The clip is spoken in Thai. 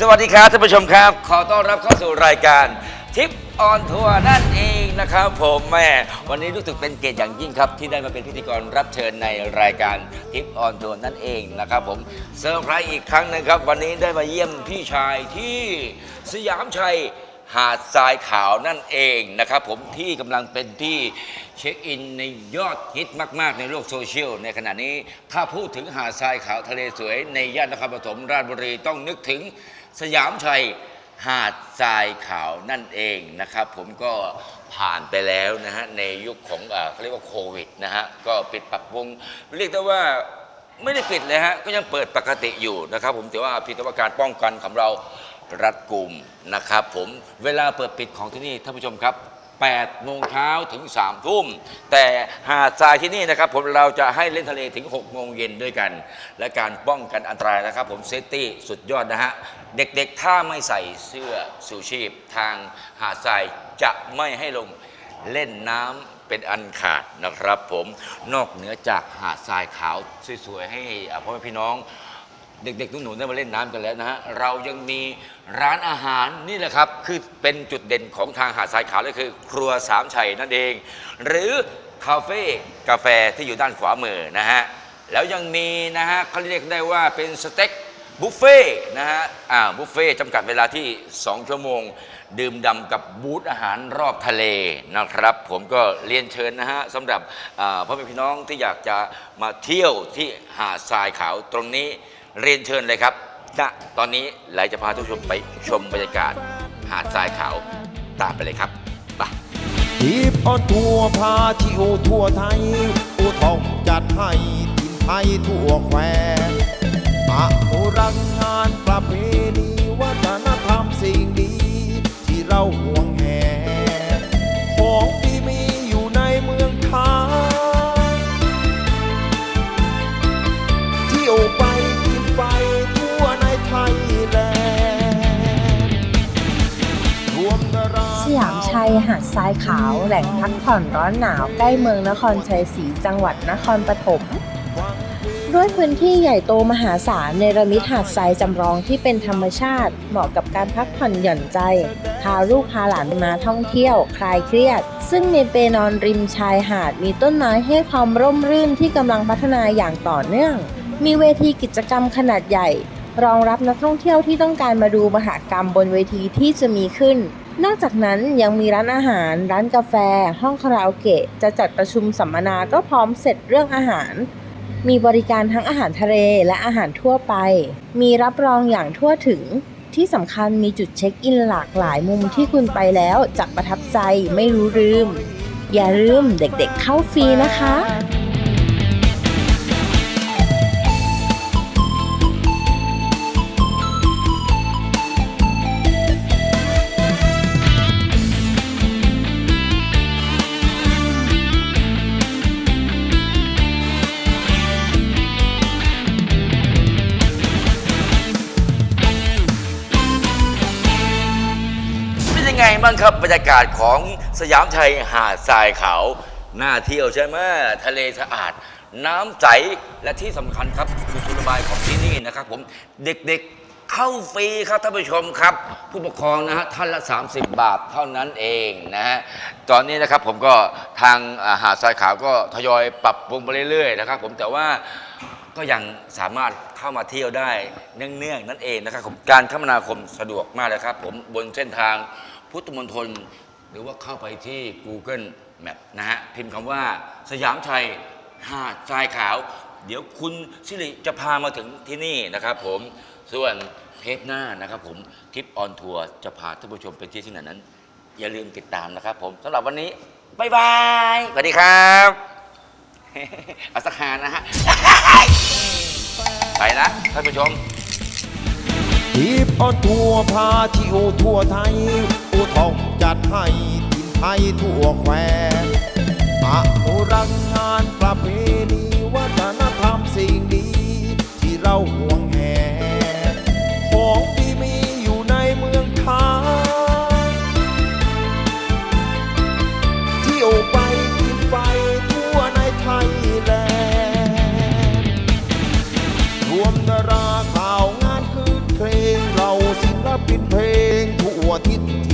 สวัสดีครับท่านผู้ชมครับ ขอต้อนรับเข้าสู่รายการทิปออนทัวร์นั่นเองนะครับผมแม่วันนี้รู้สึกเป็นเกียรติอย่างยิ่งครับ ที่ได้มาเป็นพิธีกรรับเชิญในรายการทิปออนทัวร์นั่นเองนะครับผมเซอร์ไพรส์อีกครั้งนึงครับ วันนี้ได้มาเยี่ยมพี่ชายที่สยามชัย หาดทรายขาวนั่นเองนะครับผมที่กำลังเป็นที่เช็คอินในยอดฮิตมาก ๆ ในโลกโซเชียลในขณะนี้ถ้าพูดถึงหาดทรายขาวทะเลสวย ในย่านนครปฐมราชบุรีต้องนึกถึงสยามชัยหาดทรายขาวนั่นเองนะครับ ผมก็ผ่านไปแล้วนะฮะในยุคของเอ่อเขาเรียกว่าโควิดนะฮะก็ปิดปรับวง เรียกได้ว่าไม่ได้ปิดเลยฮะก็ยังเปิดปกติอยู่นะครับ ผมถือว่าเพียงแต่ว่าการป้องกันของเรา รัดกุมนะครับผมเวลาเปิดปิดของที่นี่ท่านผู้ชมครับ8โมงเช้าถึง3ทุ่ม แต่หาดทรายที่นี่นะครับผมเราจะให้เล่นทะเลถึง6โมงเย็นด้วยกัน และการป้องกันอันตรายนะครับ ผมเซฟตี้สุดยอดนะฮะ เด็กๆ ถ้าไม่ใส่เสื้อสูชีพ ทางหาดทรายจะไม่ให้ลงเล่นน้ำเป็นอันขาดนะครับผมนอกเหนือจากหาดทรายขาวสวยๆให้พ่อแม่พี่น้อง เด็กๆหนูๆได้มาเล่นน้ำกันแล้วนะฮะเรายังมีร้านอาหารนี่แหละครับ คือเป็นจุดเด่นของทางหาดทรายขาวเลยคือ ครัวสามชัยนั่นเอง หรือคาเฟ่กาแฟที่อยู่ด้านขวามือนะฮะแล้วยังมีนะฮะเขาเรียกได้ว่าเป็นสเต็กบุฟเฟ่ต์นะฮะอ่าบุฟเฟ่ต์จำกัดเวลาที่ 2 ชั่วโมง ดื่มด่ำกับบูธอาหารรอบทะเลนะครับ ผมก็เรียนเชิญนะฮะสำหรับอ่าพ่อแม่พี่น้องที่อยากจะมาเที่ยวที่หาดทรายขาวตรงนี้ เรียนเชิญเลยครับณตอนนี้ไหลจะพาทุกชมไปชมบรรยากาศหาดทรายขาวตามไปเลยครับไปทีปออนทัวร์พาเที่ยวทั่วไทยอูทองจัดให้ทินไทยทั่วแควอ หาดทรายขาว แหล่งพักผ่อนร้อนหนาวใกล้เมืองนครชัยศรีจังหวัดนครปฐมด้วยพื้นที่ใหญ่โตมหาศาลในระมิดหาดทรายจำลองที่เป็นธรรมชาติ เหมาะกับการพักผ่อนหย่อนใจ พาลูกพาหลานมาท่องเที่ยว คลายเครียด ซึ่งมีเปนอนริมชายหาดมีต้นไม้ให้ความร่มรื่นที่กำลังพัฒนาอย่างต่อเนื่อง มีเวทีกิจกรรมขนาดใหญ่ รองรับนักท่องเที่ยวที่ต้องการมาดูมหากรรมบนเวทีที่จะมีขึ้น นอกจากนั้นยังมีร้านอาหาร ร้านกาแฟ ห้องคาราโอเกะ จะจัดประชุมสัมมนาก็พร้อมเสร็จเรื่องอาหาร มีบริการทั้งอาหารทะเลและอาหารทั่วไป มีรับรองอย่างทั่วถึง ที่สำคัญมีจุดเช็คอินหลากหลายมุมที่คุณไปแล้วจะประทับใจไม่รู้ลืม อย่าลืมเด็กๆเข้าฟรีนะคะ บ้างครับบรรยากาศของสยามชัยหาดทรายขาวน่าเที่ยวใช่ไหมทะเลสะอาด น้ำใสและที่สำคัญครับกุศโลบายของที่นี่นะครับ ผมเด็กๆเข้าฟรีครับท่านผู้ชมครับ ผู้ปกครองนะฮะท่านละ 30 บาทเท่านั้นเองนะฮะตอนนี้นะครับผมก็ทางอ่าหาดทรายขาวก็ทยอยปรับปรุงไปเรื่อยๆนะครับ ผมแต่ว่า ก็ยังสามารถเข้ามาเที่ยวได้เนื่องๆนั่นเองนะครับผมการคมนาคมสะดวกมากเลยครับ ผมบนเส้นทาง พุทธมณฑลหรือว่าเข้าไปที่ Google Map นะฮะ พิมพ์คำว่าสยามชัยหาดทรายขาว เดี๋ยวคุณสิริจะพามาถึงที่นี่นะครับผม ส่วนเทปหน้านะครับผมทริปออนทัวร์จะพาท่านผู้ชมไปที่ที่ไหนนั้น อย่าลืมติดตามนะครับผมสำหรับวันนี้บ๊ายบายสวัสดีครับเอาสักหานะฮะไปนะท่านผู้ชม ทีปออนทั่วพาที่ยวทั่วไทยอูทองจัดให้ทินไทยทั่วแคว 你